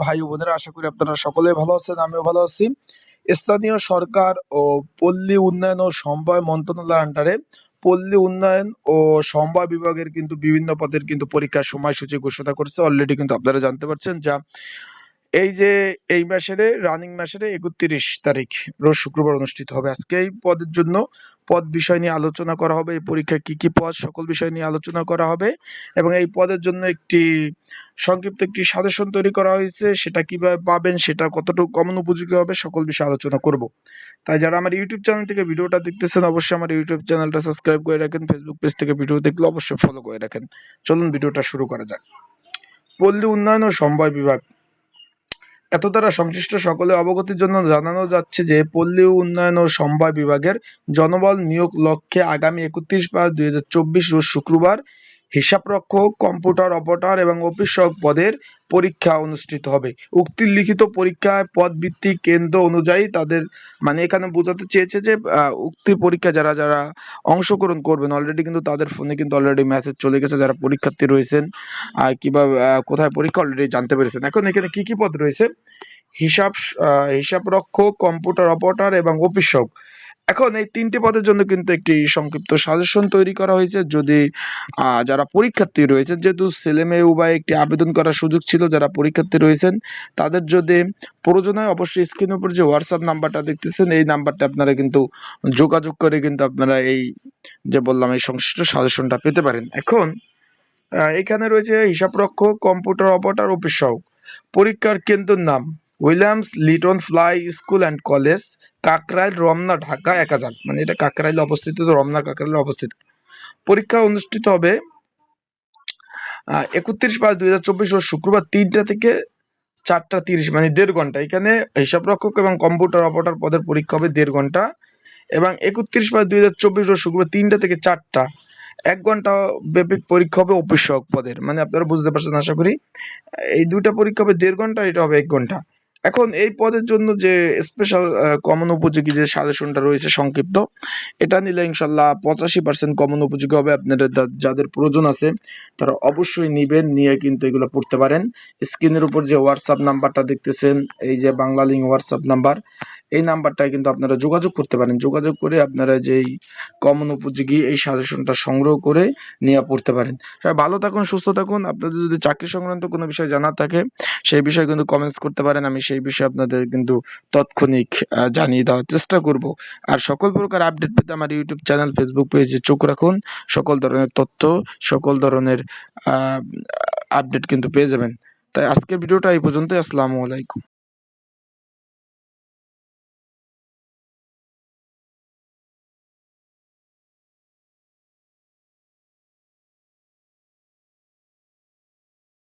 ভাই আশা করি আপনারা সকলে ভালো আছেন, আমিও ভালো আছি। স্থানীয় সরকার ও পল্লী উন্নয়ন ও সমবায় মন্ত্রণালয়ের আন্ডারে পল্লী উন্নয়ন ও সমবায় বিভাগের কিন্তু বিভিন্ন পদের কিন্তু পরীক্ষার সময়সূচি ঘোষণা করছে। অলরেডি কিন্তু আপনারা জানতে পারছেন যা এই যে এই মাসের রানিং মাসের একত্রিশ তারিখ, রোজ শুক্রবার অনুষ্ঠিত হবে। আজকে এই পদের জন্য পদ বিষয় নিয়ে আলোচনা করা হবে, এই পরীক্ষায় কি কি পদ, সকল বিষয় নিয়ে আলোচনা করা হবে এবং এই পদের জন্য একটি সংক্ষিপ্ত একটি সাজেশন তৈরি করা হয়েছে, সেটা কীভাবে পাবেন, সেটা কতটুকু কমন উপযোগী হবে, সকল বিষয়ে আলোচনা করব। তাই যারা আমার ইউটিউব চ্যানেল থেকে ভিডিওটা দেখতেছেন, অবশ্যই আমার ইউটিউব চ্যানেলটা সাবস্ক্রাইব করে রাখেন ফেসবুক পেজ থেকে ভিডিও দেখলে অবশ্যই ফলো করে রাখেন। চলুন ভিডিওটা শুরু করা যাক। পল্লী উন্নয়ন ও সমবায় বিভাগ। এত দ্বারা সংশ্লিষ্ট সকলে অবগতির জন্য জানানো যাচ্ছে যে পল্লী উন্নয়ন ও সমবায় বিভাগের জনবল নিয়োগ লক্ষ্যে আগামী একত্রিশ পাঁচ দুই হাজার চব্বিশ রোজ শুক্রবার হিসাবরক্ষক, কম্পিউটার অপারেটর এবং অফিস সহ পদের পরীক্ষা অনুষ্ঠিত হবে। উক্তির লিখিত পরীক্ষায় পদ ভিত্তিক কেন্দ্র অনুযায়ী তাদের মানে এখানে বোঝাতে চেয়েছে যে উক্তির পরীক্ষা যারা যারা অংশগ্রহণ করবেন অলরেডি কিন্তু তাদের ফোনে কিন্তু অলরেডি মেসেজ চলে গেছে, যারা পরীক্ষার্থী রয়েছেন কীভাবে কোথায় পরীক্ষা অলরেডি জানতে পেরেছেন। এখন এখানে কি কি পদ রয়েছে? হিসাব হিসাবরক্ষক কম্পিউটার অপারেটর এবং অফিস সহায়ক এখন এই তিনটি পদের জন্য কিন্তু একটি সংক্ষিপ্ত সাজেশন তৈরি করা হয়েছে। যদি যারা পরীক্ষার্থী রয়েছেন, যেহেতু ছেলে মেয়ে উভয় একটি আবেদন করার সুযোগ ছিল, যারা পরীক্ষার্থী রয়েছেন, তাদের যদি প্রয়োজন হয় অবশ্যই স্ক্রিনের উপর যে হোয়াটসঅ্যাপ নাম্বারটা দেখতেছেন, এই নাম্বারটা আপনারা কিন্তু যোগাযোগ করে কিন্তু আপনারা এই যে বললাম, এই সংশ্লিষ্ট সাজেশনটা পেতে পারেন। এখন এখানে রয়েছে হিসাবরক্ষক কম্পিউটার অপারেটর অফিস সহায়ক পরীক্ষার কেন্দ্রের নাম, Willes little flower school and college. Kakrail, Ramna, Dhaka এক হাজার। মানে এটা কাকরাইলে অবস্থিত রমনা, কাকরাইলে অবস্থিত। পরীক্ষা অনুষ্ঠিত হবে একত্রিশ পাঁচ দুই হাজার চব্বিশ ও শুক্রবার তিনটা থেকে চারটা তিরিশ মানে দেড় ঘণ্টা। এখানে হিসাবরক্ষক এবং কম্পিউটার অপারেটর পদের পরীক্ষা হবে দেড় ঘণ্টা এবং একত্রিশ পাঁচ দুই হাজার চব্বিশ ও শুক্রবার তিনটা থেকে চারটা। এক ঘণ্টা ব্যাপী পরীক্ষা হবে অফিস পদের। মানে আপনারা বুঝতে পারছেন, আশা করি। এই দুইটা পরীক্ষা হবে দেড় ঘণ্টা, এটা হবে এক ঘণ্টা। এখন এই পদের জন্য যে স্পেশাল কমন উপযোগী যে সাজেশনটা রয়েছে সংক্ষিপ্ত, এটা নিলে ইনশাল্লাহ পঁচাশি পার্সেন্ট কমন উপযোগী হবে। আপনাদের যাদের প্রয়োজন আছে, তারা অবশ্যই নিবেন, নিয়ে কিন্তু এগুলো পড়তে পারেন। স্ক্রিনের উপর যে হোয়াটসঅ্যাপ নাম্বারটা দেখতেছেন, এই যে বাংলা লিঙ্ক হোয়াটসঅ্যাপ নাম্বার এই নাম্বারটায় কিন্তু আপনারা যোগাযোগ করতে পারেন। যোগাযোগ করে আপনারা যেই কমন উপযোগী এই সাজেশনটা সংগ্রহ করে নিয়ে পড়তে পারেন। সবাই ভালো থাকুন, সুস্থ থাকুন। আপনাদের যদি চাকরি সংক্রান্ত কোনো বিষয় জানার থাকে, সেই বিষয়ে কিন্তু কমেন্টস করতে পারেন। আমি সেই বিষয়ে আপনাদের কিন্তু তৎক্ষণিক জানিয়ে দেওয়ার চেষ্টা করব। আর সকল প্রকার আপডেট পেতে আমার ইউটিউব চ্যানেল ফেসবুক পেজে চোখ রাখুন। সকল ধরনের তথ্য, সকল ধরনের আপডেট কিন্তু পেয়ে যাবেন। তাই আজকের ভিডিওটা এই পর্যন্তই। আসসালামু আলাইকুম।